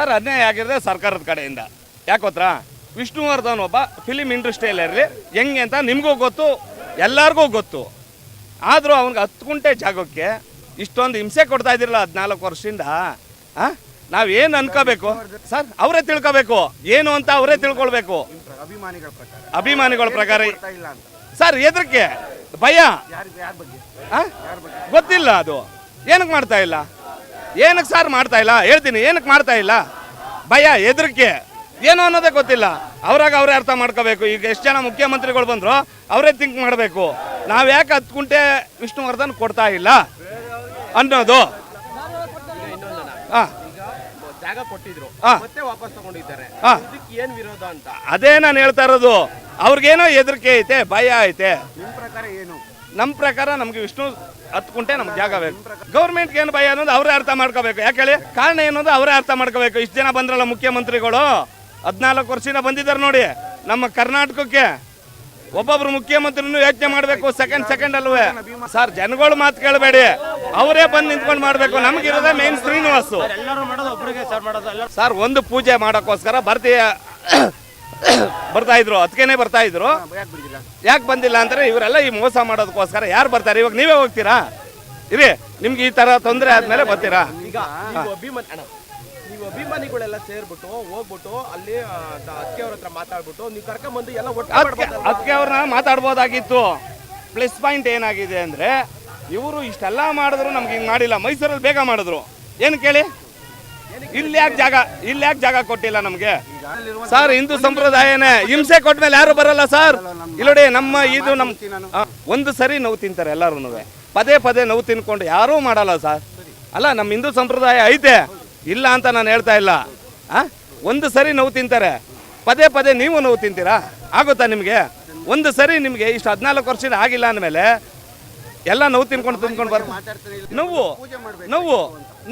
Sir ಅನ್ಯಾಯ ಆಗಿರೋದೇ ಸರ್ಕಾರದ ಕಡೆಯಿಂದ. ಯಾಕೋತ್ರ ವಿಷ್ಣುವರ್ಧನ್ ಒಬ್ಬ ಫಿಲಿಮ್ ಇಂಡಸ್ಟ್ರಿಯಲ್ಲಿ ಇರಲಿ, ಹೆಂಗೆ ಅಂತ ನಿಮಗೂ ಗೊತ್ತು, ಎಲ್ಲರಿಗೂ ಗೊತ್ತು. ಆದರೂ ಅವ್ನಿಗೆ ಹತ್ತು ಗುಂಟೆ ಜಾಗಕ್ಕೆ ಇಷ್ಟೊಂದು ಹಿಂಸೆ ಕೊಡ್ತಾ ಇದ್ದಿರಲ್ಲ ಹದಿನಾಲ್ಕು ವರ್ಷದಿಂದ, ಆ? ನಾವೇನು ಅನ್ಕೋಬೇಕು? ಸರ್, ಅವರೇ ತಿಳ್ಕೋಬೇಕು. ಏನು ಅಂತ ಅವರೇ ತಿಳ್ಕೊಳ್ಬೇಕು. ಅಭಿಮಾನಿಗಳ ಪ್ರಕಾರ. ಅಭಿಮಾನಿಗಳ ಪ್ರಕಾರ ಸರ್ ಎದಕ್ಕೆ ಭಯ? ಗೊತ್ತಿಲ್ಲ ಅದು. ಏನಕ್ಕೆ ಮಾಡ್ತಾ ಇಲ್ಲ? ಏನಕ್ಕೆ ಸಾರ್ ಮಾಡ್ತಾ ಇಲ್ಲ? ಹೇಳ್ತೀನಿ ಏನಕ್ಕೆ ಮಾಡ್ತಾ ಇಲ್ಲ? ಭಯ, ಹೆದರಿಕೆ. ಏನು ಅನ್ನೋದೇ ಗೊತ್ತಿಲ್ಲ. ಅವ್ರಾಗ ಅವರೇ ಅರ್ಥ ಮಾಡ್ಕೋಬೇಕು. ಈಗ ಎಷ್ಟು ಜನ ಮುಖ್ಯಮಂತ್ರಿಗಳು ಬಂದರು, ಅವರೇ ಥಿಂಕ್ ಮಾಡಬೇಕು. ನಾವು ಯಾಕೆ ಹತ್ತು ಕುಂಟೆ ವಿಷ್ಣುವರ್ಧನ್ ಕೊಡ್ತಾ ಇಲ್ಲ ಅನ್ನೋದು? ಹಾಂ. ಅದೇ ನಾನು ಹೇಳ್ತಾ ಇರೋದು. ಅವ್ರಿಗೇನೋ ಹೆದರಿಕೆ ಐತೆ, ಭಯ ಐತೆ. ಏನು? ನಮ್ಮ ಪ್ರಕಾರ ನಮ್ಗೆ ವಿಷ್ಣು ಹತ್ತು ಕುಂಟೆ ನಮ್ಗೆ ಜಾಗ ಬೇಕು. ಗೌರ್ಮೆಂಟ್ಗೆ ಏನು ಭಯ ಅನ್ನೋದು ಅವರೇ ಅರ್ಥ ಮಾಡ್ಕೋಬೇಕು. ಯಾಕೆ ಹೇಳಿ? ಕಾರಣ ಏನೋದು ಅವರೇ ಅರ್ಥ ಮಾಡ್ಕೋಬೇಕು. ಇಷ್ಟು ಜನ ಬಂದ್ರಲ್ಲ ಮುಖ್ಯಮಂತ್ರಿಗಳು? ಹದಿನಾಲ್ಕು ವರ್ಷದಿಂದ ಬಂದಿದ್ದಾರೆ ನೋಡಿ. ನಮ್ಮ ಕರ್ನಾಟಕಕ್ಕೆ ಒಬ್ಬೊಬ್ರು ಮುಖ್ಯಮಂತ್ರಿನೂ ಯೋಚನೆ ಮಾಡಬೇಕು ಸೆಕೆಂಡ್ ಸೆಕೆಂಡ್ ಅಲ್ವೇ. ಸರ್ ಜನಗಳು ಮಾತು ಕೇಳಬೇಡಿ. ಅವರೇ ಬಂದು ನಿಂತ್ಕೊಂಡು ಮಾಡಬೇಕು. ನಮಗಿರೋದೇ ಮೇನ್ ಶ್ರೀನಿವಾಸು. ಸರ್ ಒಂದು ಪೂಜೆ ಮಾಡೋಕ್ಕೋಸ್ಕರ ಬರ್ತೀಯ? ಬರ್ತಾ ಇದ್ರು ಅದಕ್ಕೇನೆ ಬರ್ತಾ ಇದ್ರು. ಯಾಕೆ ಬಂದಿಲ್ಲ ಅಂದ್ರೆ ಇವರೆಲ್ಲ ಈ ಮೋಸ ಮಾಡೋದಕ್ಕೋಸ್ಕರ ಯಾರು ಬರ್ತಾರೆ? ಇವಾಗ ನೀವೇ ಹೋಗ್ತೀರಾ? ಇರಿ ನಿಮ್ಗೆ ಈ ತರ ತೊಂದರೆ ಆದ್ಮೇಲೆ ಬರ್ತೀರಾ? ಈಗ ನೀವು ಅಭಿಮಾನಿಗಳೆಲ್ಲ ಸೇರ್ಬಿಟ್ಟು ಹೋಗ್ಬಿಟ್ಟು ಅಲ್ಲಿ ಅಕ್ಕಿ ಅವ್ರ ಹತ್ರ ಮಾತಾಡ್ಬಿಟ್ಟು ನೀವು ಕರ್ಕೊಂಬಂದು ಎಲ್ಲ ಒಟ್ಟು ಅದಕ್ಕೆ ಅವ್ರನ್ನ ಮಾತಾಡ್ಬೋದಾಗಿತ್ತು. ಪ್ಲಸ್ ಪಾಯಿಂಟ್ ಏನಾಗಿದೆ ಅಂದ್ರೆ ಇವರು ಇಷ್ಟೆಲ್ಲ ಮಾಡಿದ್ರು ನಮ್ಗೆ ಹಿಂಗೆ ಮಾಡಿಲ್ಲ. ಮೈಸೂರಲ್ಲಿ ಬೇಗ ಮಾಡಿದ್ರು. ಏನು ಕೇಳಿ? ಇಲ್ಲಿ ಯಾಕೆ ಜಾಗ ಇಲ್ಲಿ ಯಾಕೆ ಜಾಗ ಕೊಟ್ಟಿಲ್ಲ ನಮಗೆ? ಸರ್ ಹಿಂದೂ ಸಂಪ್ರದಾಯನೇ ಹಿಂಸೆ ಕೊಟ್ಮೇಲೆ ಯಾರು ಬರಲ್ಲ ಸರ್ ಇಲ್ಲೋಡಿ ನಮ್ಮ ಇದು ನಮ್ಮ ಒಂದು ಸರಿ ನೋವು ತಿಂತಾರೆ ಎಲ್ಲರೂ ಪದೇ ಪದೇ ನೋವು ತಿನ್ಕೊಂಡು ಯಾರೂ ಮಾಡಲ್ಲ ಸರ್. ಅಲ್ಲ ನಮ್ಮ ಹಿಂದೂ ಸಂಪ್ರದಾಯ ಐತೆ. ಇಲ್ಲ ಅಂತ ನಾನು ಹೇಳ್ತಾ ಇಲ್ಲ. ಆ? ಒಂದು ಸರಿ ನೋವು ತಿಂತಾರೆ. ಪದೇ ಪದೇ ನೀವು ನೋವು ತಿಂತೀರಾ? ಆಗುತ್ತಾ ನಿಮಗೆ? ಒಂದು ಸರಿ ನಿಮಗೆ ಇಷ್ಟು ಹದಿನಾಲ್ಕು ವರ್ಷ ಆಗಿಲ್ಲ ಅಂದಮೇಲೆ ಎಲ್ಲ ನೋವು ತಿನ್ಕೊಂಡು ತಿನ್ಕೊಂಡು ಬರ್ತಾ ಮಾತಾಡ್ತಾನೆ ನೋವು ಪೂಜೆ ಮಾಡ್ಬೇಕು. ನೋವು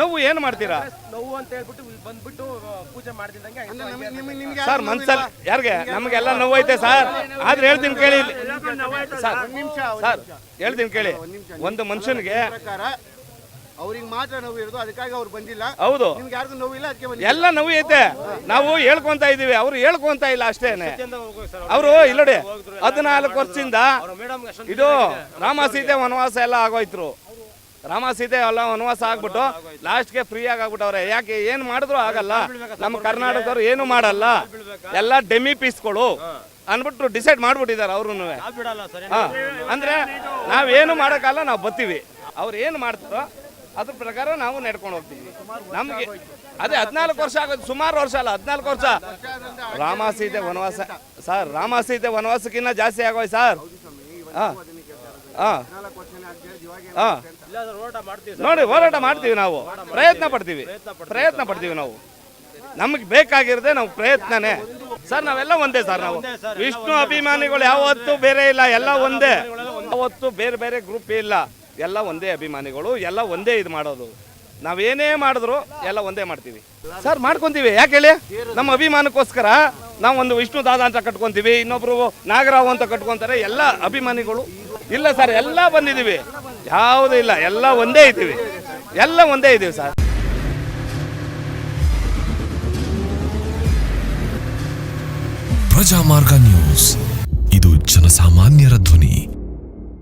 ನೋವು ಏನು ಮಾಡ್ತೀರಾ? ನೋವು ಅಂತ ಹೇಳ್ಬಿಟ್ಟು ಬಂದ್ಬಿಟ್ಟು ಪೂಜೆ ಮಾಡ್ತಿದ್ದಂಗೆ ಸರ್ ಮನ್ಸಲ್ಲಿ ಯಾರಿಗೆ? ನಮಗೆಲ್ಲ ಐತೆ ಸರ್. ಆದ್ರೆ ಹೇಳ್ತೀನಿ ಕೇಳಿ. ಸರ್ ಒಂದ್ ನಿಮಿಷ ಸರ್ ಹೇಳ್ತೀನಿ ಕೇಳಿ. ಒಂದು ಮನುಷ್ಯನಿಗೆ ಅವ್ರಿಗೆ ಮಾತ್ರ ನೋವು ಇರೋದು ಅದಕ್ಕಾಗಿ ಅವ್ರು ಬಂದಿಲ್ಲ. ಹೌದು. ನಿಮ್ಗೆ ಯಾರಿಗೂ ನೋವಿಲ್ಲ ಅದಕ್ಕೆ ಬಂದಿಲ್ಲ. ಎಲ್ಲ ನೋವು ಐತೆ. ನಾವು ಹೇಳ್ಕೊಂತ ಇದೀವಿ ಅವ್ರು ಹೇಳ್ಕೊಂತ ಇಲ್ಲ ಅಷ್ಟೇನೆ. ಅವರು ಇಲ್ಲಡಿ ಹದಿನಾಲ್ಕು ವರ್ಷದಿಂದ ಇದು ರಾಮ ಸೀತೆ ವನವಾಸ ಎಲ್ಲ ಆಗೋಯ್ತರು. ರಾಮ ಸೀತೆ ಎಲ್ಲ ವನವಾಸ ಆಗ್ಬಿಟ್ಟು ಲಾಸ್ಟ್ಗೆ ಫ್ರೀ ಆಗಿ ಆಗ್ಬಿಟ್ಟವ್ರೆ ಯಾಕೆ ಏನು ಮಾಡಿದ್ರು ಆಗಲ್ಲ. ನಮ್ಮ ಕರ್ನಾಟಕದವ್ರು ಏನು ಮಾಡಲ್ಲ. ಎಲ್ಲ ಡೆಮಿ ಪೀಸ್ಗಳು ಅನ್ಬಿಟ್ಟು ಡಿಸೈಡ್ ಮಾಡ್ಬಿಟ್ಟಿದ್ದಾರೆ ಅವ್ರು ಅಂದ್ರೆ ನಾವೇನು ಮಾಡೋಕ್ಕಲ್ಲ ನಾವು ಬರ್ತೀವಿ ಅವ್ರು ಏನು ಮಾಡ್ತಾರೋ ಅದ್ರ ಪ್ರಕಾರ ನಾವು ನಡ್ಕೊಂಡು ಹೋಗ್ತೀವಿ. ನಮಗೆ ಅದೇ ಹದಿನಾಲ್ಕು ವರ್ಷ ಆಗೋದು, ಸುಮಾರು ವರ್ಷ ಅಲ್ಲ, ಹದಿನಾಲ್ಕು ವರ್ಷ. ರಾಮ ಸೀತೆ ವನವಾಸ, ಸರ್, ರಾಮ ಸೀತೆ ವನವಾಸಕ್ಕಿಂತ ಜಾಸ್ತಿ ಆಗೋಯ್ ಸರ್. ಹಾಂ, ಹಾ ಹಾ. ನೋಡಿ, ಹೋರಾಟ ಮಾಡ್ತೀವಿ ನಾವು, ಪ್ರಯತ್ನ ಪಡ್ತೀವಿ ಪ್ರಯತ್ನ ಪಡ್ತೀವಿ ನಾವು. ನಮಗೆ ಬೇಕಾಗಿರದೆ ನಾವು ಪ್ರಯತ್ನನೇ. ಸರ್, ನಾವೆಲ್ಲ ಒಂದೇ, ಸರ್, ನಾವು. ವಿಷ್ಣು ಅಭಿಮಾನಿಗಳು ಯಾವತ್ತೂ ಬೇರೆ ಇಲ್ಲ, ಎಲ್ಲ ಒಂದೇ. ಯಾವತ್ತೂ ಬೇರೆ ಬೇರೆ ಗ್ರೂಪ್ ಇಲ್ಲ. ಎಲ್ಲ ಒಂದೇ ಅಭಿಮಾನಿಗಳು ಎಲ್ಲ ಒಂದೇ ಇದು ಮಾಡೋದು. ನಾವೇನೇ ಮಾಡಿದ್ರು ಎಲ್ಲ ಒಂದೇ ಮಾಡ್ತೀವಿ. ಸರ್ ಮಾಡ್ಕೊಂತೀವಿ. ಯಾಕೆ ಹೇಳಿ? ನಮ್ಮ ಅಭಿಮಾನಕ್ಕೋಸ್ಕರ ನಾವು ಒಂದು ವಿಷ್ಣು ದಾದ ಅಂತ ಕಟ್ಕೊಂತೀವಿ ಇನ್ನೊಬ್ರು ನಾಗರಾವ್ ಅಂತ ಕಟ್ಕೊಂತಾರೆ ಎಲ್ಲ ಅಭಿಮಾನಿಗಳು. ಇಲ್ಲ ಸರ್ ಎಲ್ಲ ಬಂದಿದ್ದೀವಿ ಯಾವುದೂ ಇಲ್ಲ ಎಲ್ಲ ಒಂದೇ ಇದ್ದೀವಿ. ಎಲ್ಲ ಒಂದೇ ಇದ್ದೀವಿ ಸರ್. ಪ್ರಜಾಮಾರ್ಗ ನ್ಯೂಸ್. ಇದು ಜನಸಾಮಾನ್ಯರ ಧ್ವನಿ.